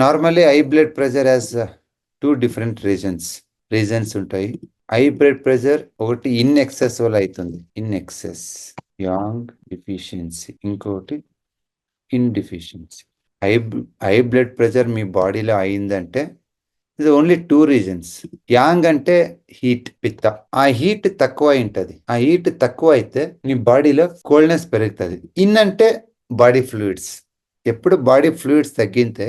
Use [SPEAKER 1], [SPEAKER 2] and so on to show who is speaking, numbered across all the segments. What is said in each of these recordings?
[SPEAKER 1] Normally high blood pressure as two different reasons reasons ఉంటాయి. High blood pressure ఒకటి yin excess వల్ల అవుతుంది yin excess yang deficiency ఇంకొకటి yin deficiency high high blood pressure మీ బాడీలో అయిందంటే ఇది ఓన్లీ టూ రీజన్స్ యాంగ్ అంటే heat పిత్త ఆ హీట్ తక్కువ ఉంటుంది ఆ హీట్ తక్కువ అయితే మీ బాడీలో కోల్డ్నెస్ పెరుగుతుంది. ఇన్ అంటే బాడీ ఫ్లూయిడ్స్ ఎప్పుడు బాడీ ఫ్లూయిడ్స్ తగ్గితే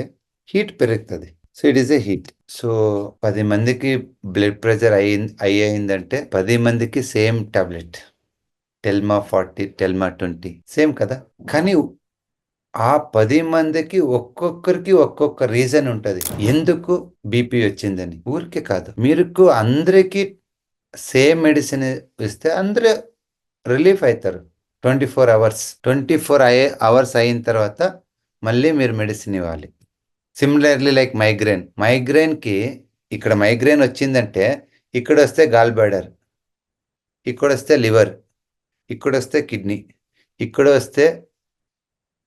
[SPEAKER 1] హీట్ పెరుగుతుంది. So it is a heat. So పది మందికి బ్లడ్ ప్రెషర్ అయి అయ్యిందంటే పది మందికి same tablet. Telma forty Telma twenty same కదా? కానీ ఆ పది మందికి ఒక్కొక్కరికి ఒక్కొక్క రీజన్ ఉంటుంది. ఎందుకు బీపీ వచ్చిందని? ఊరికే కాదు. మీరు అందరికీ సేమ్ మెడిసిన్ ఇస్తే అందరూ రిలీఫ్ అవుతారు twenty four hours twenty four అయ్యే అవర్స్ అయిన తర్వాత మళ్ళీ మీరు మెడిసిన్ ఇవ్వాలి. సిమిలర్లీ లైక్ మైగ్రేన్ మైగ్రేన్కి ఇక్కడ మైగ్రేన్ వచ్చిందంటే ఇక్కడ వస్తే గాల్ బ్యాడర్ ఇక్కడ వస్తే లివర్ ఇక్కడ వస్తే కిడ్నీ ఇక్కడ వస్తే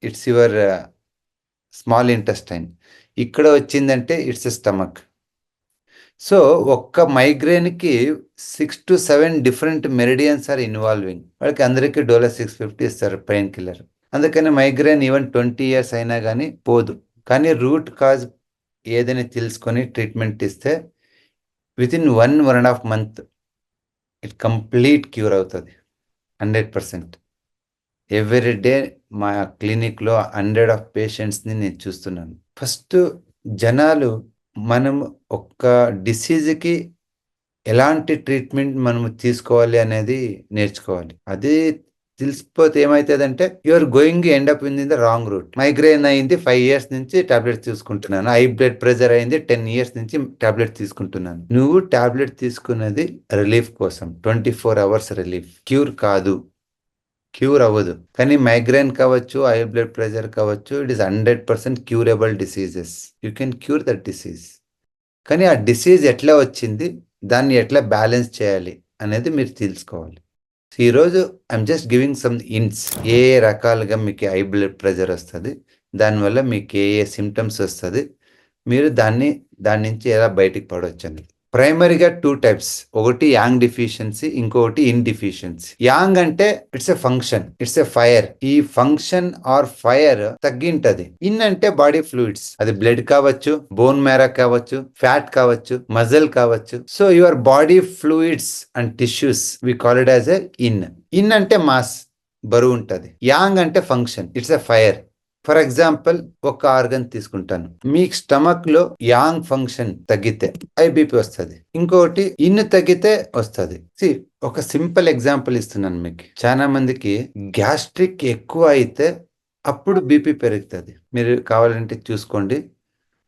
[SPEAKER 1] it's your small uh, intestine ఇక్కడ వచ్చిందంటే ఇట్స్ స్టమక్ సో ఒక్క మైగ్రేన్కి six to seven different meridians are involving వాళ్ళకి అందరికీ డోలో సిక్స్ ఫిఫ్టీ ఇస్తారు పెయిన్ కిల్లర్ అందుకని మైగ్రేన్ ఈవెన్ ట్వంటీ ఇయర్స్ అయినా కానీ పోదు. కానీ రూట్ కాజ్ ఏదైనా తెలుసుకొని ట్రీట్మెంట్ ఇస్తే within one one and half month it complete cure అవుతుంది. Hundred percent. ఎవ్రీ డే మా క్లినిక్లో హండ్రెడ్ ఆఫ్ పేషెంట్స్ని నేను చూస్తున్నాను. ఫస్ట్ జనాలు మనం ఒక్క డిసీజ్కి ఎలాంటి ట్రీట్మెంట్ మనము తీసుకోవాలి అనేది నేర్చుకోవాలి. అదే తెలిసిపోతే ఏమవుతుందంటే your going end up in the wrong route migraine అయింది ఫైవ్ ఇయర్స్ నుంచి టాబ్లెట్ తీసుకుంటున్నాను. హై బ్లడ్ ప్రెషర్ అయింది టెన్ ఇయర్స్ నుంచి టాబ్లెట్ తీసుకుంటున్నాను. నువ్వు టాబ్లెట్ తీసుకున్నది రిలీఫ్ కోసం twenty four hours relief cure కాదు. క్యూర్ అవ్వదు. కానీ మైగ్రేన్ కావచ్చు హై బ్లడ్ ప్రెషర్ కావచ్చు it is hundred percent curable diseases you can cure that disease కానీ ఆ డిసీజ్ ఎట్లా వచ్చింది? దాన్ని ఎట్లా బ్యాలెన్స్ చేయాలి? అనేది మీరు తెలుసుకోవాలి. సో ఈరోజు ఐఎమ్ జస్ట్ గివింగ్ సమ్ ఇన్స్ ఏ ఏ రకాలుగా మీకు హై బ్లడ్ ప్రెషర్ వస్తుంది దానివల్ల మీకు ఏ ఏ సిమ్టమ్స్ వస్తుంది మీరు దాన్ని దాని నుంచి ఎలా బయటికి పడవచ్చు అనేది ప్రైమరీగా టూ టైప్స్. ఒకటి యాంగ్ డిఫిషియన్సీ ఇంకొకటి ఇన్ డిఫిషియన్సీ యాంగ్ అంటే it's a function it's a fire. ఈ ఫంక్షన్ ఆర్ ఫైర్ తగ్గింటది. ఇన్ అంటే బాడీ ఫ్లూయిడ్స్. అది బ్లడ్ కావచ్చు బోన్ మేరా కావచ్చు ఫ్యాట్ కావచ్చు మజల్ కావచ్చు. So your body fluids and tissues we call it as a yin. Yin అంటే మాస్ బరువు ఉంటది. యాంగ్ అంటే function it's a fire. For example ఒక ఆర్గన్ తీసుకుంటాను. మీ స్టమక్లో యాంగ్ ఫంక్షన్ తగ్గితే ఐబీపీ వస్తుంది. ఇంకొకటి ఇన్ తగ్గితే వస్తుంది. సి ఒక సింపుల్ ఎగ్జాంపుల్ ఇస్తున్నాను మీకు. చాలా మందికి గ్యాస్ట్రిక్ ఎక్కువ అయితే అప్పుడు బీపీ పెరుగుతుంది. మీరు కావాలంటే చూసుకోండి.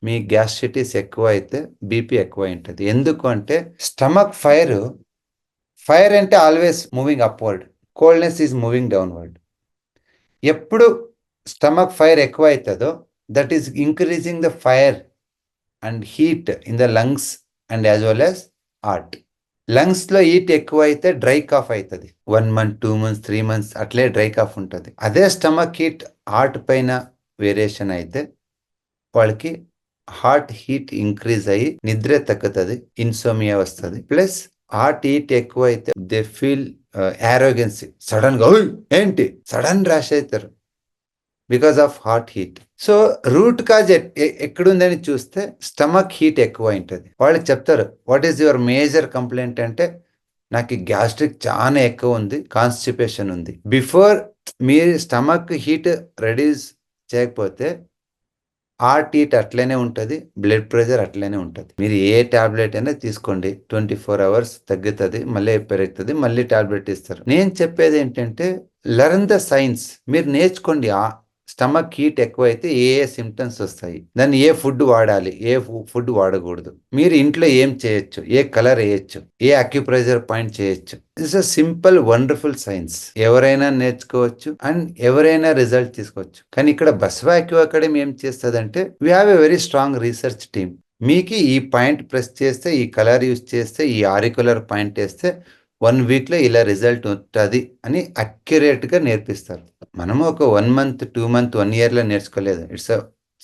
[SPEAKER 1] మీ గ్యాస్ట్రిటిస్ ఎక్కువ అయితే బీపీ ఎక్కువ ఉంటుంది ఎందుకు అంటే స్టమక్ ఫైర్ ఫైర్ అంటే always moving upward. Coldness is moving downward. ఎప్పుడు స్టమక్ ఫైర్ ఎక్కువ అవుతుందో that is increasing the fire and heat in the lungs and as well as heart లంగ్స్లో heat ఎక్కువ అయితే డ్రై కాఫ్ అవుతుంది one month two months three months అట్లే dry cough ఉంటుంది. అదే stomach heat heart పైన variation అయితే వాళ్ళకి హార్ట్ హీట్ ఇంక్రీజ్ అయ్యి నిద్ర తగ్గుతుంది ఇన్సోమియా వస్తుంది. ప్లస్ హార్ట్ హీట్ ఎక్కువ అయితే దే ఫీల్ యారోగెన్సీ సడన్గా ఏంటి? సడన్ ర్యాష్ అవుతారు because of heart heat so root cause ఎక్కడుందని చూస్తే స్టమక్ హీట్ ఎక్కువ ఉంటుంది వాళ్ళు చెప్తారు what is your major complaint అంటే నాకు గ్యాస్ట్రిక్ చాలా ఎక్కువ ఉంది కాన్స్టిపేషన్ ఉంది. బిఫోర్ మీ స్టమక్ హీట్ రెడ్యూస్ చేయకపోతే హార్ట్ హీట్ అట్లనే ఉంటుంది బ్లడ్ ప్రెషర్ అట్లనే ఉంటుంది. మీరు ఏ టాబ్లెట్ అయినా తీసుకోండి. ట్వంటీ ఫోర్ అవర్స్ తగ్గుతుంది మళ్ళీ పెరుగుతుంది మళ్ళీ టాబ్లెట్ ఇస్తారు. నేను చెప్పేది ఏంటంటే లెర్న్ ద సైన్స్ మీరు నేర్చుకోండి. స్టమక్ హీట్ ఎక్కువైతే ఏ ఏ సిమ్టమ్స్ వస్తాయి? దాన్ని ఏ ఫుడ్ వాడాలి? ఏ ఫుడ్ వాడకూడదు. మీరు ఇంట్లో ఏం చేయొచ్చు? ఏ కలర్ వేయచ్చు? ఏ అక్యుప్రెజర్ పాయింట్ చేయొచ్చు? It's a simple wonderful science. ఎవరైనా నేర్చుకోవచ్చు అండ్ ఎవరైనా రిజల్ట్ తీసుకోవచ్చు. కానీ ఇక్కడ బస్వాక్యూ అకాడమీ ఏం చేస్తుందంటే we have a very strong research team మీకు ఈ పాయింట్ ప్రెస్ చేస్తే ఈ కలర్ యూస్ చేస్తే ఈ ఆరికులర్ పాయింట్ వేస్తే వన్ వీక్లో ఇలా రిజల్ట్ ఉంటుంది అని అక్యురేట్గా నేర్పిస్తారు. మనము ఒక one month two month one ఇయర్లో నేర్చుకోలేదు. It's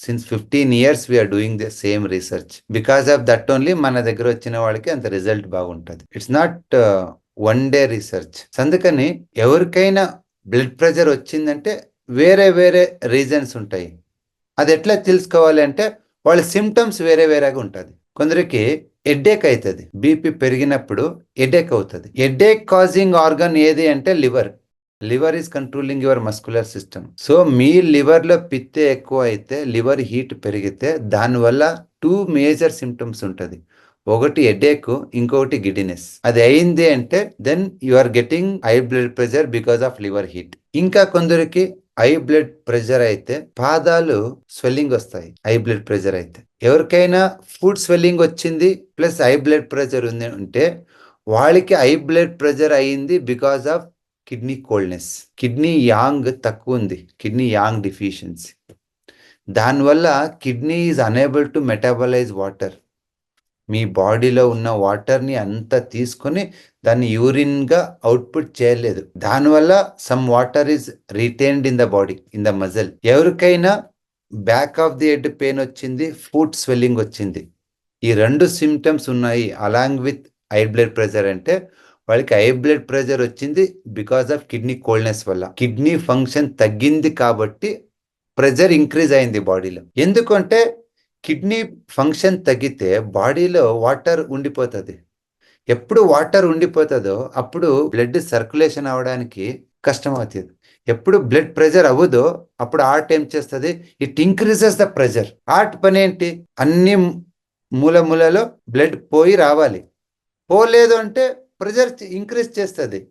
[SPEAKER 1] since fifteen years we're doing the same research. Because of that only మన దగ్గర వచ్చిన వాళ్ళకి అంత రిజల్ట్ బాగుంటుంది. It's not one day research. అందుకని ఎవరికైనా బ్లడ్ ప్రెషర్ వచ్చిందంటే వేరే వేరే రీజన్స్ ఉంటాయి. అది ఎట్లా తెలుసుకోవాలి అంటే వాళ్ళ సిమ్టమ్స్ వేరే వేరేగా ఉంటుంది. కొందరికి ఎడ్డేక్ అవుతుంది బీపీ పెరిగినప్పుడు ఎడ్డేక్ అవుతుంది. ఎడ్డేక్ కాజింగ్ ఆర్గన్ ఏది అంటే liver liver is controlling your muscular system so మీ లివర్లో పిత్తే ఎక్కువ అయితే లివర్ హీట్ పెరిగితే దానివల్ల టూ మేజర్ సిమ్టమ్స్ ఉంటుంది. ఒకటి హెడేక్ ఇంకొకటి గిడినెస్ అది అయింది అంటే then you are getting high blood pressure because of liver heat ఇంకా కొందరికి హై బ్లడ్ ప్రెషర్ అయితే పాదాలు స్వెల్లింగ్ వస్తాయి. హై బ్లడ్ ప్రెషర్ అయితే. ఎవరికైనా ఫుడ్ స్వెల్లింగ్ వచ్చింది ప్లస్ హై బ్లడ్ ప్రెషర్ ఉంది అంటే వాళ్ళకి హై బ్లడ్ ప్రెషర్ అయింది because of kidney coldness kidney yang తక్కువ ఉంది. కిడ్నీ యాంగ్ డిఫిషియన్సీ దానివల్ల kidney is unable to metabolize water మీ బాడీలో ఉన్న వాటర్ని అంతా తీసుకొని దాన్ని యూరిన్గా అవుట్పుట్ చేయలేదు. దానివల్ల some water is retained in the body in the muscle ఎవరికైనా back of the head pain వచ్చింది ఫుట్ స్వెల్లింగ్ వచ్చింది. ఈ రెండు సిమ్టమ్స్ ఉన్నాయి along with high blood pressure అంటే వాళ్ళకి హై బ్లడ్ ప్రెషర్ వచ్చింది బికాస్ ఆఫ్ కిడ్నీ కోల్డ్నెస్ వల్ల. కిడ్నీ ఫంక్షన్ తగ్గింది కాబట్టి ప్రెషర్ ఇంక్రీజ్ అయింది బాడీలో ఎందుకంటే కిడ్నీ ఫంక్షన్ తగ్గితే బాడీలో వాటర్ ఉండిపోతుంది. ఎప్పుడు వాటర్ ఉండిపోతుందో అప్పుడు బ్లడ్ సర్క్యులేషన్ అవడానికి కష్టం అవుతుంది ఎప్పుడు బ్లడ్ ప్రెషర్ అవ్వదో అప్పుడు హార్ట్ ఏం చేస్తుంది? It increases the pressure heart పని ఏంటి? అన్ని మూల మూలలో బ్లడ్ పోయి రావాలి. పోలేదు అంటే ప్రెషర్ ఇంక్రీజ్ చేస్తుంది.